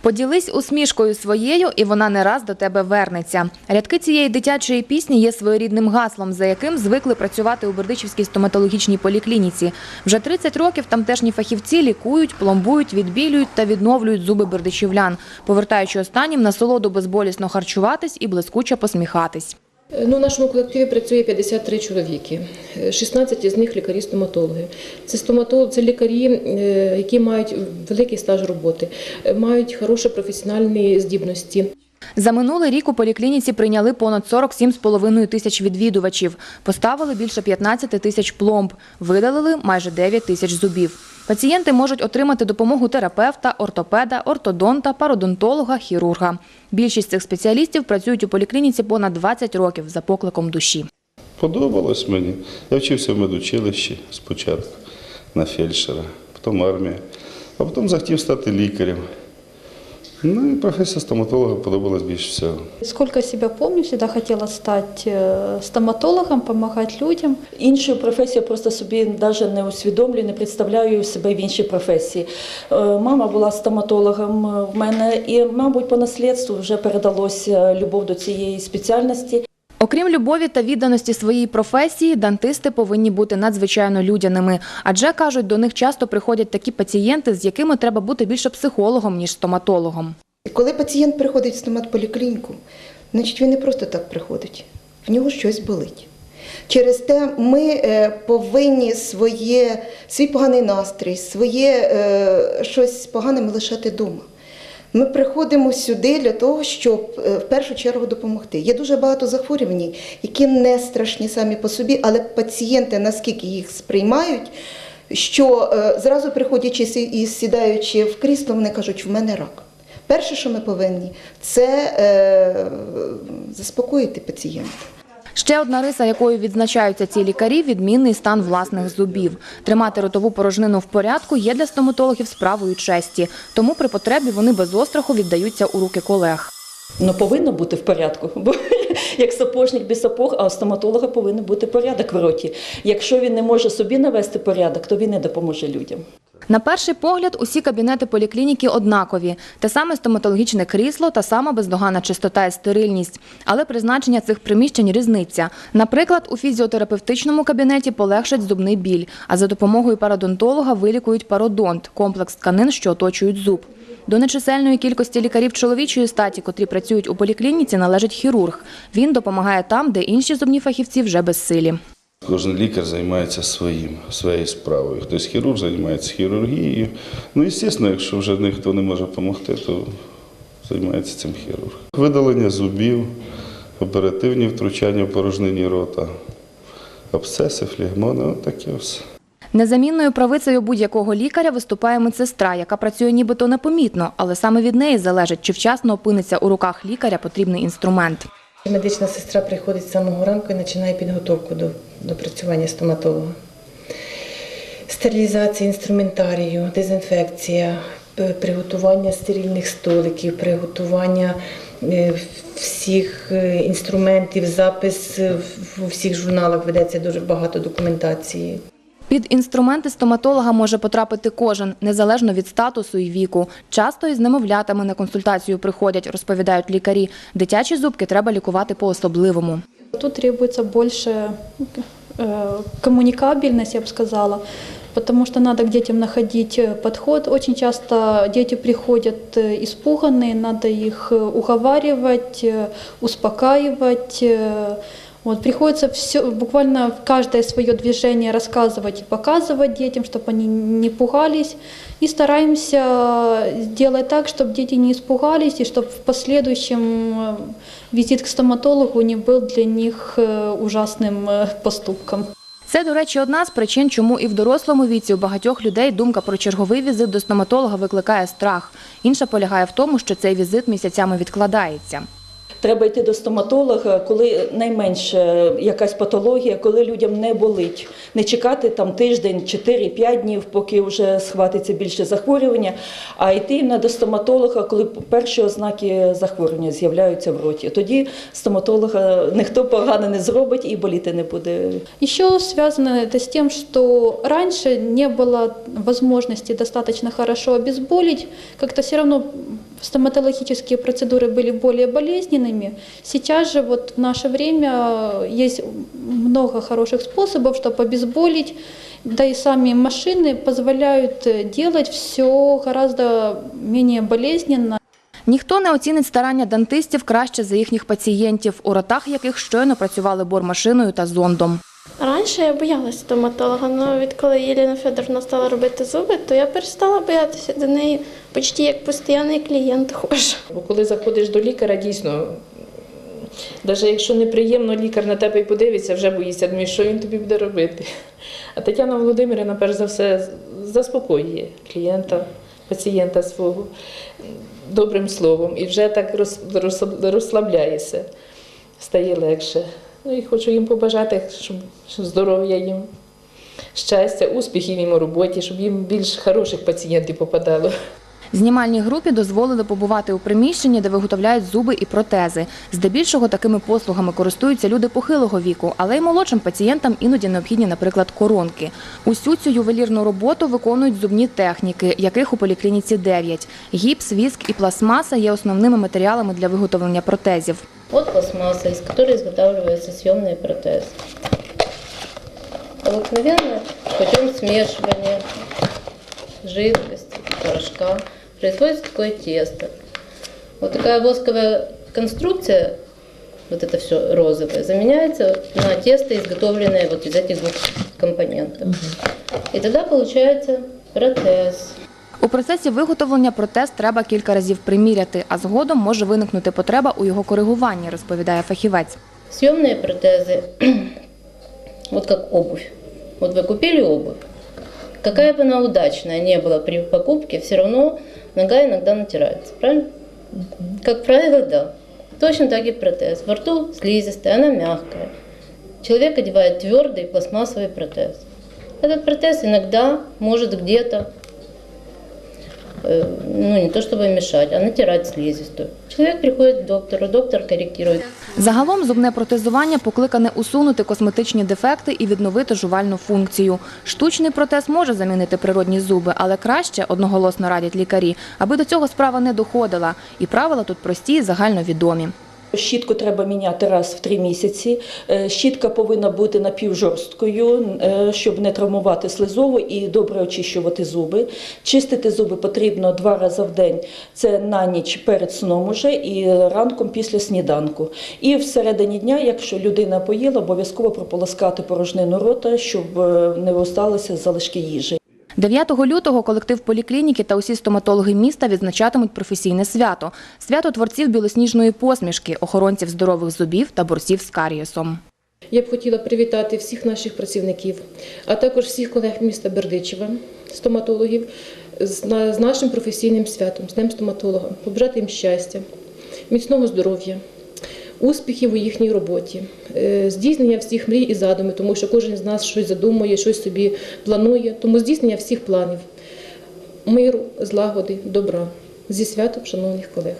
Поділись усмішкою своєю, і вона не раз до тебе вернеться. Рядки цієї дитячої пісні є своєрідним гаслом, за яким звикли працювати у Бердичівській стоматологічній поліклініці. Вже 30 років тамтешні фахівці лікують, пломбують, відбілюють та відновлюють зуби бердичівлян, повертаючи останнім насолоду безболісно харчуватись і блискуче посміхатись. Ну, в нашому колективі працює 53 чоловіки, Е, 16 із них лікарі-стоматологи. Це стоматологи, це лікарі, е, які мають великий стаж роботи, е, мають хороші професіональні здібності. За минулий рік у поліклініці прийняли понад 47,5 тисяч відвідувачів, поставили більше 15 тисяч пломб, видалили майже 9 тисяч зубів. Пацієнти можуть отримати допомогу терапевта, ортопеда, ортодонта, пародонтолога, хірурга. Більшість цих спеціалістів працюють у поліклініці понад 20 років за покликом душі. Подобалось мені. Я вчився в медучилищі спочатку на фельдшера, потім армія, а потім захотів стати лікарем. Ну і професія стоматолога подобалась більше всього. Сколько себя помню, всегда хотела стать э, стоматологом, помогать людям. Іншу професію просто собі навіть не усвідомлюю, не представляю себе в іншій професії. Е, Мама була стоматологом е, в мене, і, мабуть, по наслідству вже передалося любов до цієї спеціальності. Окрім любові та відданості своїй професії, дантисти повинні бути надзвичайно людяними. Адже кажуть, до них часто приходять такі пацієнти, з якими треба бути більше психологом ніж стоматологом. Коли пацієнт приходить в стоматполіклініку, значить він не просто так приходить, в нього щось болить. Через те ми е, повинні своє, свій поганий настрій, своє е, щось погане лишати вдома. Ми приходимо сюди для того, щоб е, в першу чергу допомогти. Є дуже багато захворювань, які не страшні самі по собі, але пацієнти наскільки їх сприймають, що е, зразу приходячи і сідаючи в крісло, вони кажуть, в мене рак. Перше, що ми повинні, це е, заспокоїти пацієнта. Ще одна риса, якою відзначаються ці лікарі – відмінний стан власних зубів. Тримати ротову порожнину в порядку є для стоматологів справою честі. Тому при потребі вони без остраху віддаються у руки колег. Ну, повинно бути в порядку, бо як сапожник без сапог, а у стоматолога повинен бути порядок в роті. Якщо він не може собі навести порядок, то він не допоможе людям. На перший погляд, усі кабінети поліклініки однакові. Те саме стоматологічне крісло, та сама бездоганна чистота і стерильність. Але призначення цих приміщень різниця. Наприклад, у фізіотерапевтичному кабінеті полегшать зубний біль, а за допомогою пародонтолога вилікують пародонт – комплекс тканин, що оточують зуб. До нечисельної кількості лікарів чоловічої статі, котрі працюють у поліклініці, належить хірург. Він допомагає там, де інші зубні фахівці вже безсилі. Кожен лікар займається своїм, своєю справою. Хтось хірург займається хірургією. Ну, і, звісно, якщо вже ніхто не може допомогти, то займається цим хірург. Видалення зубів, оперативні втручання в порожнині рота, абсцеси, флегмони, от таке все. Незамінною правицею будь-якого лікаря виступає медсестра, яка працює нібито непомітно, але саме від неї залежить, чи вчасно опиниться у руках лікаря потрібний інструмент. Медична сестра приходить з самого ранку і починає підготовку до, до працювання стоматолога. Стерилізація інструментарію, дезінфекція, приготування стерильних столиків, приготування е, всіх е, інструментів, запис е, у всіх журналах ведеться дуже багато документації. Під інструменти стоматолога може потрапити кожен, незалежно від статусу і віку. Часто із немовлятами на консультацію приходять, розповідають лікарі. Дитячі зубки треба лікувати по-особливому. Тут требуется больше э, коммуникабельность, я бы сказала, потому что надо к детям находить э, подход. Очень часто дети приходят э, испуганные, надо их э, уговаривать, э, успокаивать. э, Вот, приходится все, буквально каждое свое движение рассказывать и показывать детям, чтобы они не пугались. И стараемся сделать так, чтобы дети не испугались, и чтобы в последующем э, визит к стоматологу не был для них э, ужасным э, поступком. Це, до речі, одна з причин, чому і в дорослому віці у багатьох людей думка про черговий візит до стоматолога викликає страх. Інша полягає в тому, що цей візит місяцями відкладається. Треба йти до стоматолога, коли найменше якась патологія, коли людям не болить. Не чекати там тиждень, 4-5 днів, поки вже схватиться більше захворювання, а йти на до стоматолога, коли перші ознаки захворювання з'являються в роті. Тоді стоматолога ніхто погано не зробить і боліти не буде. Еще связано это с тем, что раньше не было возможности достаточно хорошо обезболить, как-то все равно стоматологические процедуры были более болезненными. Сейчас же вот в наше время есть много хороших способов, чтобы обезболить, да и сами машины позволяют э, делать все гораздо менее болезненно. Ніхто не оцінить старання дантистів краще за їхніх пацієнтів, у ротах яких щойно працювали бормашиною та зондом. Раніше я боялася стоматолога, але відколи Єліна Федоровна стала робити зуби, то я перестала боятися до неї почти як постійний клієнт ходжу. Бо коли заходиш до лікаря, дійсно, навіть якщо неприємно лікар на тебе і подивиться, вже боїшся, думаєш, що він тобі буде робити. А Тетяна Володимирівна, перш за все, заспокоює клієнта, пацієнта свого добрим словом і вже так роз- роз- стає легше. Ну і хочу їм побажати, щоб здоров'я їм, щастя, успіхів їм у роботі, щоб їм більш хороших пацієнтів попадало. Знімальній групі дозволили побувати у приміщенні, де виготовляють зуби і протези. Здебільшого такими послугами користуються люди похилого віку, але й молодшим пацієнтам іноді необхідні, наприклад, коронки. Усю цю ювелірну роботу виконують зубні техніки, яких у поліклініці 9. Гіпс, віск і пластмаса є основними матеріалами для виготовлення протезів. Вот пластмасса, из которой изготавливаются съемные протезы. Обыкновенно путем смешивания жидкости, порошка производится такое тесто. Вот такая восковая конструкция, вот это все розовое, заменяется на тесто, изготовленное вот из этих двух компонентов. И тогда получается протез. У процесі виготовлення протез треба кілька разів приміряти, а згодом може виникнути потреба у його коригуванні, розповідає фахівець. Съемные протезы, вот как обувь. Вот вы купили обувь. Какая бы она удачная не была при покупке, все равно нога иногда натирается, правильно? Как правило, да. Точно так и протез. Во рту слизистая, она мягкая. Человек одевает твердый пластмассовый протез. Этот протез иногда может где-то, э, ну не то чтобы мешать, а натирать слизистую. Человек приходит к доктору, доктор корректирует. Загалом зубне протезування покликане усунути косметичні дефекти і відновити жувальну функцію. Штучний протез може замінити природні зуби, але краще, одноголосно радять лікарі, аби до цього справа не доходила. І правила тут прості і загальновідомі. Щітку треба міняти раз в три місяці. Е, Щітка повинна бути напівжорсткою, е, щоб не травмувати слизову і добре очищувати зуби. Чистити зуби потрібно два рази в день. Це на ніч перед сном уже і ранком після сніданку. І всередині дня, якщо людина поїла, обов'язково прополоскати порожнину рота, щоб е, не осталися залишки їжі. 9 лютого колектив поліклініки та усі стоматологи міста відзначатимуть професійне свято – свято творців білосніжної посмішки, охоронців здорових зубів та борців з карієсом. Я б хотіла привітати всіх наших працівників, а також всіх колег міста Бердичева, стоматологів, з нашим професійним святом, з Днем стоматолога, побажати їм щастя, міцного здоров'я, успіхів у їхній роботі, е, здійснення всіх мрій і задумів, тому що кожен з нас щось задумує, щось собі планує, тому здійснення всіх планів, миру, злагоди, добра. Зі святом, шановних колег.